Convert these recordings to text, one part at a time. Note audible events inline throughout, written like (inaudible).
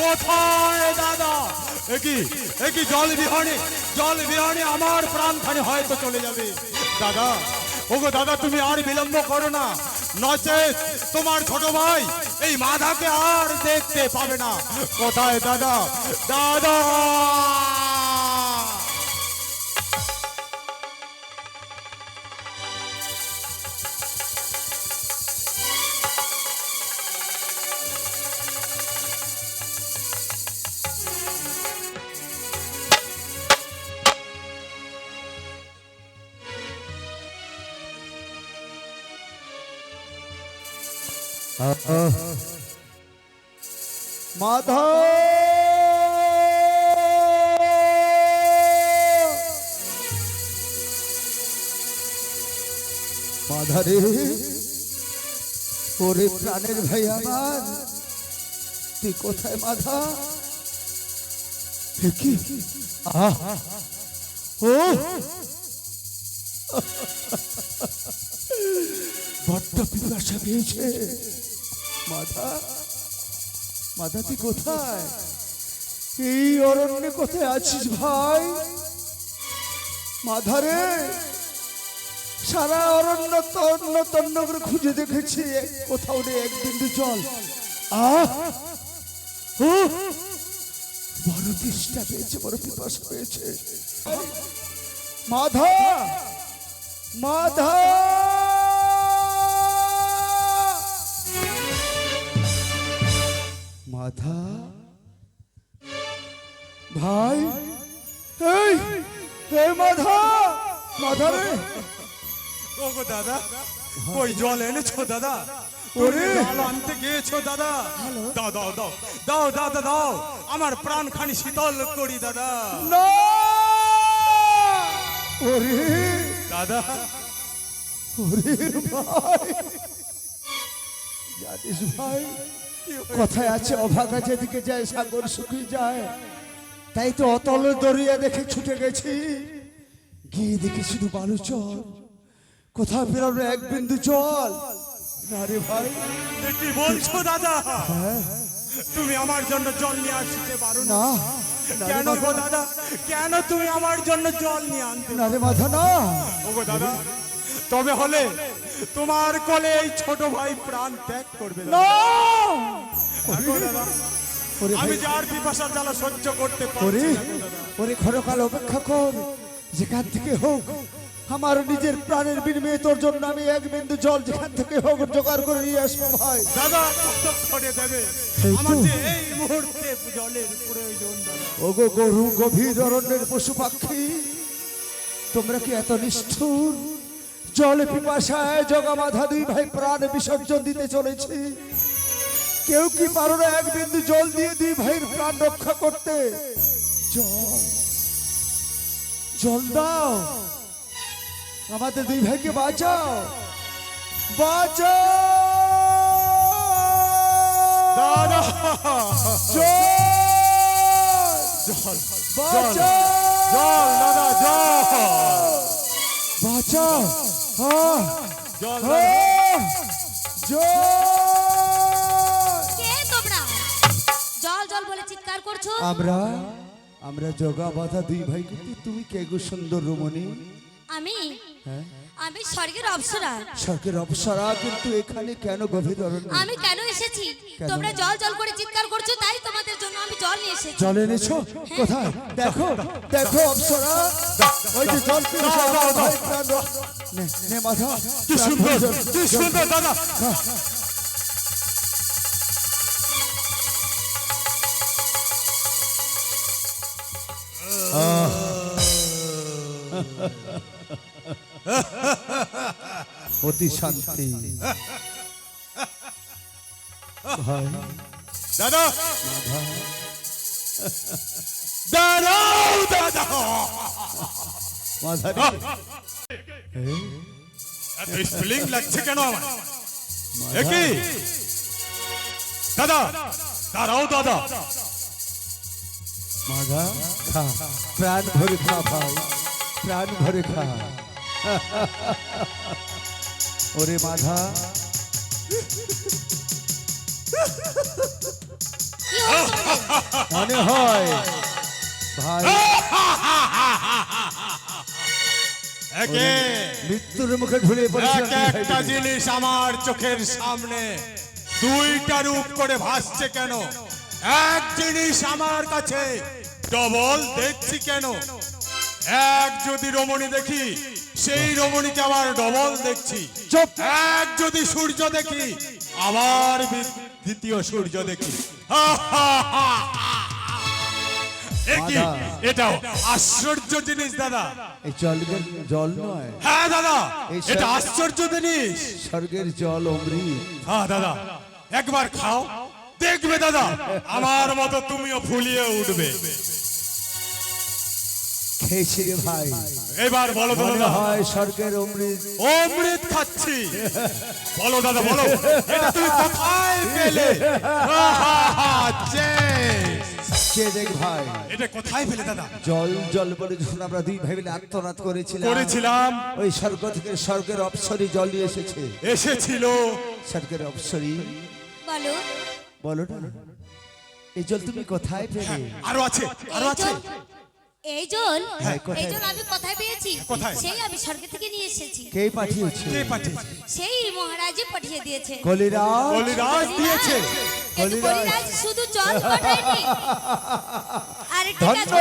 কোথায় দাদা? একই একই জল বিহনে জল বিহনে আমার প্রাণখানি হয়তো চলে যাবে। দাদা, ওগো দাদা, তুমি আর বিলম্ব করো না। নচেত তোমার ছোট ভাই এই মাধাকে আর দেখতে পাবে না। কোথায় দাদা? দাদা! মাধব মাধারে ওরে প্রাণের ভাই আমার তুই কোথায় মাধা কি ও! (laughs) বড্ড পিপাসা পেয়েছে। মাধা মাধা তুই কোথায়? এই অরণ্যে কোথায় আছিস ভাই? মাধারে, সারা অরণ্য তন্ন তন্ন করে খুঁজে দেখেছি। কোথাও নেই এক বিন্দু জল বড় তৃষ্ণা পেয়েছে, বড় পিপাসা পেয়েছে। মাধা মাধা! মাধা ভাই এই এই মাধা মাধা রে। ওগো দাদা ওই জল এনেছো দাদা। ওরে! আনতে গিয়েছো দাদা। দাও দাও দাও দাও দাদা দাও। আমার প্রাণখানি শীতল করি দাদা। না! ওরে। দাদা। ওরে ভাই। জানিস ভাই কথায় আছে অভাগা যেদিকে যায় সাগর শুকিয়ে যায়। তাই তো অতল দরিয়া দেখে ছুটে গেছি। গিয়ে দেখি শুধু বালু চল কোথাও বেরোলো এক বিন্দু জল? না রে ভাই। কি বলছো দাদা? তুমি আমার জন্য জল নিয়ে আসতে পারো না। কেন গো দাদা? কেন তুমি আমার জন্য জল নিয়ে আনতে? না রে মাধা না। ওগো দাদা তবে হলে তোমার কোলে এই ছোট ভাই প্রাণ ত্যাগ করবে না। আমি জ্বালা সহ্য করতে। ওরে ক্ষণকাল অপেক্ষা কর। যেখান থেকে হোক আমার নিজের প্রাণের বিনিময়ে তোর জন্য আমি এক বিন্দু জল যেখান থেকে হোক জোগাড় করে নিয়ে আসব ভাই। দাদা দেবে। এই মুহূর্তে জলের প্রয়োজন। ওগো গরু গভীর অরণ্যের পশু পাখি তোমরা কি এত নিষ্ঠুর? জলে পিপাসায় জগামাধা দুই ভাই প্রাণ বিসর্জন দিতে চলেছি। কেউ কি পারো না এক বিন্দু জল দিয়ে দুই ভাইয়ের প্রাণ রক্ষা করতে? জল। জল দাও। আমাদের দুই ভাইকে বাঁচাও। বাঁচাও। দাদা জল। জল বাঁচাও। জল দাদা জল। বাঁচাও। জল জল। চিৎকার করছ? আমরা আমরা জগা বাধা দুই ভাই কিন্তু তুমি কে গো সুন্দর রমণী? আমি? হ্যাঁ? আমি স্বর্গের অপ্সরা। সরকার অপসরা কিন্তু এখানে কেন গভীর অরণ্য আমি কেন এসেছি? তোমরা জল জল করে চিৎকার করছ তাই তোমাদের জন্য আমি জল নিয়ে এসেছি। জল এনেছো? কোথায়? দেখো দেখো অপসরা। ওই যে জল রক্ষা- নে, নে মাথা। কি সুন্দর কি সুন্দর দাদা। অতি শান্তি। ভাই। দাদা। দাঁড়াও দাদা। মাধারি এত স্প্লিং লাগছে কেন আমার? একই দাদা দাঁড়াও দাদা। মাধা খা। প্রাণ ভরে খা ভাই। প্রাণ ভরে খা। ওরে মাধা? মনে হয় ভাই মৃত্যুর মুখে ঝুলে পড়েছে একটা জিনিস আমার চোখের সামনে। দুইটা রূপ করে ভাসছে কেন? এক জিনিস আমার কাছে ডবল দেখছি কেন? এক যদি রমণী দেখি সেই রমণীকে আবার ডবল দেখছি। এক যদি সূর্য দেখি আবার দ্বিতীয় সূর্য দেখি। এটাও আশ্চর্য জিনিস দাদা। এই জল জল নয়। হ্যাঁ দাদা এটা আশ্চর্য জিনিস। স্বর্গের জল অমৃত। হ্যাঁ দাদা একবার খাও। দেখবে দাদা আমার মতো তুমিও ফুলিয়ে উঠবে। খেয়েছি রে ভাই। এবার বলো দাদা। হয় স্বর্গের অমৃত। অমৃত খাচ্ছি। বলো দাদা বলো। এটা তুমি কোথায় পেলে? আহা, দেখ ভাই? এটা কোথায় পেলে দাদা? জল জল বলে যখন আমরা দুই ভাই মিলে আত্মনাদ করেছিলাম করেছিলাম। ওই স্বর্গ থেকে স্বর্গের অপসরী জল নিয়ে এসেছে। এসেছিল। স্বর্গের অপসরী? বলো। বলো এই জল তুমি কোথায় পেলে? আরও আছে আরও আছে। এই জল হ্যাঁ, এই জল আমি কোথায় পেয়েছি? সেই আমি স্বর্গ থেকে নিয়ে এসেছি। কে পাঠিয়েছে? কে পাঠিয়েছে? সেই মহারাজই পাঠিয়ে দিয়েছে। কলিরাজ বলিরাজ দিয়েছে। বলিরাজ শুধু জল পাঠায়নি। ধন্য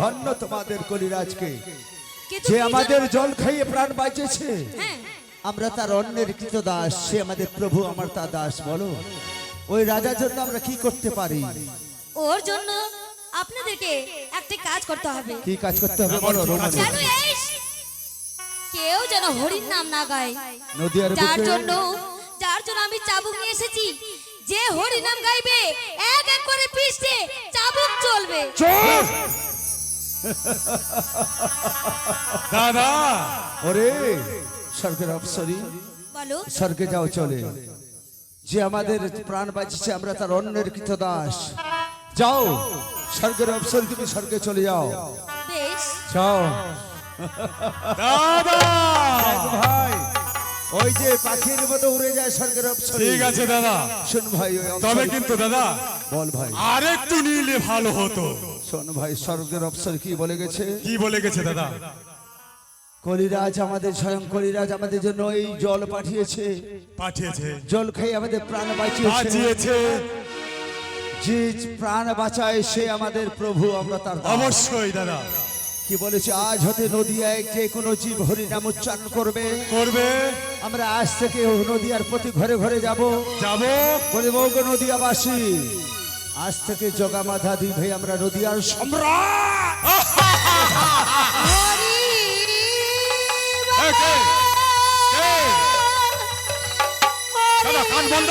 ধন্য তোমাদের কলিরাজকে যে আমাদের জল খাইয়ে প্রাণ বাঁচেছে হ্যাঁ। আমরা তার অন্যের কৃত দাস সে আমাদের প্রভু আমার তা দাস বলো। ওই রাজার জন্য আমরা কি করতে পারি? ওর জন্য আপনাদেরকে একটা কাজ করতে হবে। কি কাজ করতে হবে বলো যেন এই কেউ যেন হরির নাম না গায়। নদিয়ার যার জন্য যার জন্য আমি চাবুক নিয়ে এসেছি। যে হরি নাম গাইবে এক এক করে পিষ্টে চাবুক চলবে। দাদা! ওরে স্বর্গের অপসরী। বলো। স্বর্গে যাও চলে। যে আমাদের প্রাণ বাঁচিয়েছে আমরা তার অন্যের কৃত দাস যাও স্বর্গের অপসরী তুমি স্বর্গে চলে যাও। যাও। দাদা! ভাই ওই যে পাখির মতো উড়ে যায় স্বর্গের অপসরী ঠিক আছে দাদা। শোন ভাই তবে কিন্তু দাদা বল ভাই। আরেকটু নিলে ভালো হতো। শোন ভাই স্বর্গের অপসর কি বলে গেছে? কি বলে গেছে দাদা? কলিরাজ আমাদের স্বয়ং কলিরাজ আমাদের জন্য এই জল পাঠিয়েছে। পাঠিয়েছে। জল খাই আমাদের প্রাণ বাঁচিয়েছে। বাঁচিয়েছে। যে প্রাণ বাঁচায় সে আমাদের প্রভু আমরা তার। অবশ্যই দাদা। কি বলেছে? আজ হতে নদিয়ায় যে কোনো জীব হরি নাম উচ্চারণ করবে। করবে। আমরা আজ থেকে নদিয়ার প্রতি ঘরে ঘরে যাব। যাব। বলে বৌগ নদিয়াবাসী আজ থেকে জগামাধা ভাই আমরা নদিয়ার সম্রাট। বন্ধ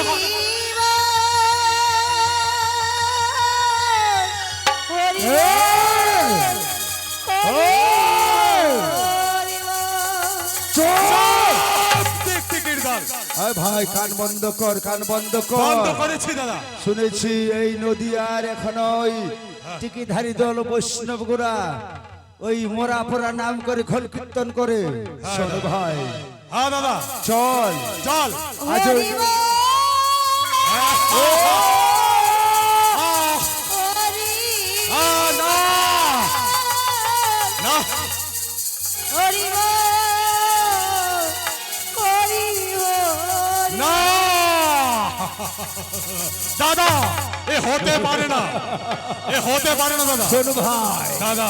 ভাই কান বন্ধ কর কান বন্ধ বন্ধ কর করেছি দাদা শুনেছি এই নদিয়ার এখন ওই টিকিধারী দল বৈষ্ণব গোরা ওই মোরা পোড়া নাম করে খোল কীর্তন করে শোন ভাই হ্যাঁ দাদা চল চল আজ না? দাদা এ হতে পারে না। এ হতে পারে না দাদা। শোন ভাই। দাদা।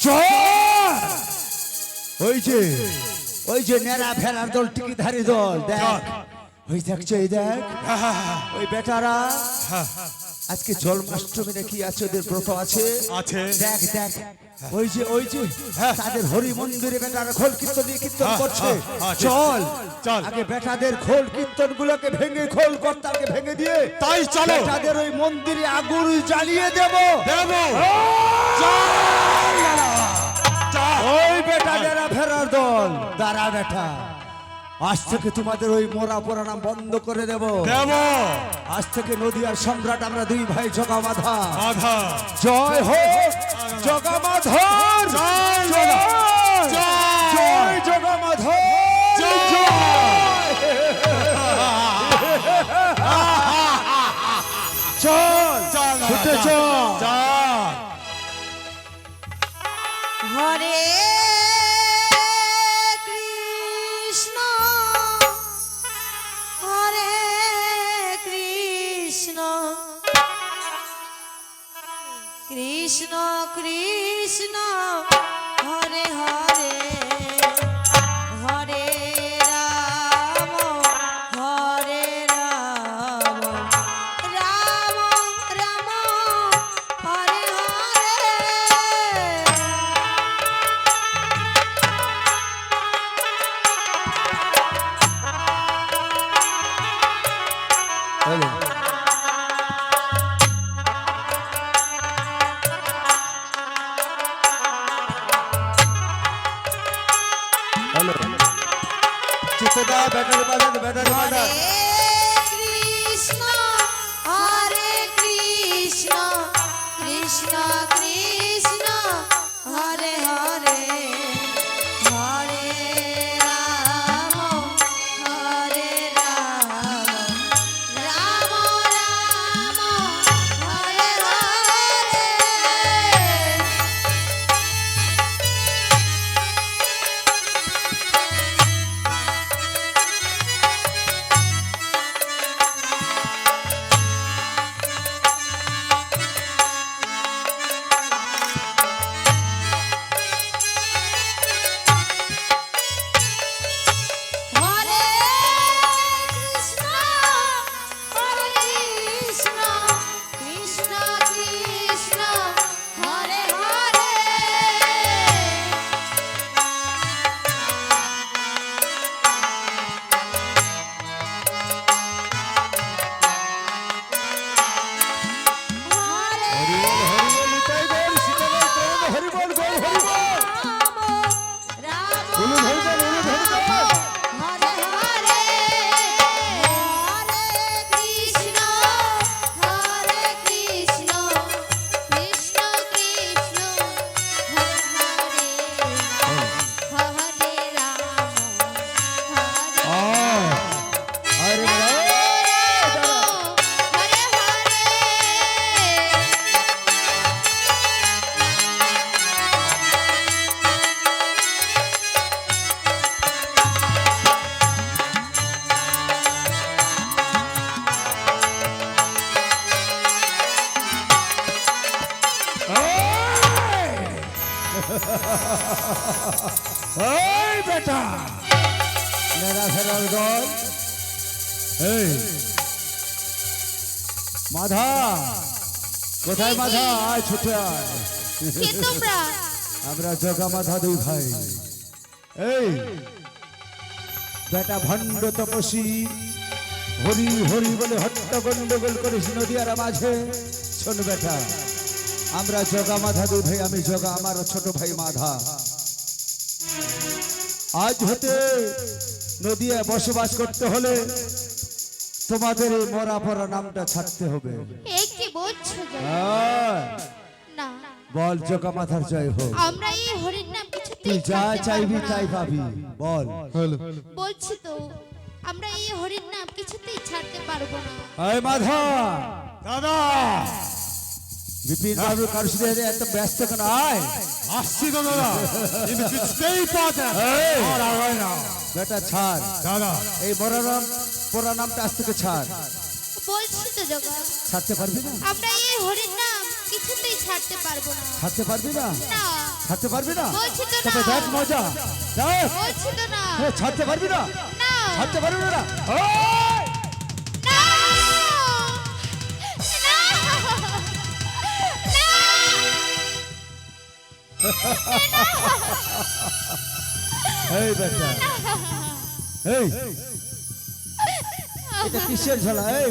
চল! ওই যে ওই যে নেড়া ফেরার দল টিকিধারী দল দেখ। ওই দেখছ এই দেখ। ওই বেটারা আজকে জন্মাষ্টমী নাকি আছে ওদের ব্রত আছে? আছে। দেখ দেখ। ওই যে ওই যে তাদের হরি মন্দিরে বেটারা খোল কীর্তন দিয়ে কীর্তন হ্যাঁ, করছে। হ্যাঁ, হ্যাঁ। চল। চল। আগে বেটাদের খোল কীর্তন গুলোকে ভেঙে খোল কর্তাকে ভেঙে দিয়ে তাই চলো। বেটাদের ওই মন্দিরে আগুন জ্বালিয়ে দেব। দেব। ওই বেটাদের ফেরার দল। দাঁড়া বেটা। আজ থেকে তোমাদের ওই মোরা পোড়া নাম বন্ধ করে দেব। দেব। আজ থেকে নদীয়ার সম্রাট আমরা দুই ভাই জগামাধা আধা জয় হোক জগামাধর জয় জয় জয়। জয় চল। চল ছুটে চল, চল। কৃষ্ণ কৃষ্ণ। চিত্তদা ব্যাটারি বাজান ব্যাটারি বাজান ফেরার গল এই। মাধা কোথায় মাধা? আয় ছুটে আয়। আমরা জগা মাধা দুই ভাই। এই। বেটা ভণ্ড তপসী হরি হরি বলে হট্ট গন্ডগোল করিস নদিয়ার মাঝে। শোন বেটা আমরা জগা মাধা দুই ভাই আমি জগা আমার ছোট ভাই মাধা। আজ হতে নদিয়ায় বসবাস করতে হলে তোমাদের এই মরা পরা নামটা ছাড়তে হবে। এই কি বলছো গো? আয়, না। বল জগা মাথার জয় হোক। আমরা এই হরির নাম তুই যা চাইবি। তাই পাবি। বল। বলছি তো আমরা এই হরির নাম কিছুতেই ছাড়তে পারব না। আয় মাধা। দাদা। বিপিন বাবু কারোর সাথে এত ব্যস্ত কেন? আয়। আসছি তো দাদা। কিছুতেই পাওয়া এই। আর আগায় না। বেটা ছাড়। দাদা। এই মরা নাম পরা নামটা আজ থেকে ছাড়। বলছি তো জগা। ছাড়তে পারবি না? আমরা এই হরির নাম কিছুতেই ছাড়তে পারব না। ছাড়তে পারবি না? না। ছাড়তে পারবি না? বলছি তো তবে না। দেখ মজা। দেখ। বলছি তো না। ছাড়তে পারবি না? না। ছাড়তে পারবি না? না। ওই! (laughs) এই। এটা কিসের ঝোলা? এই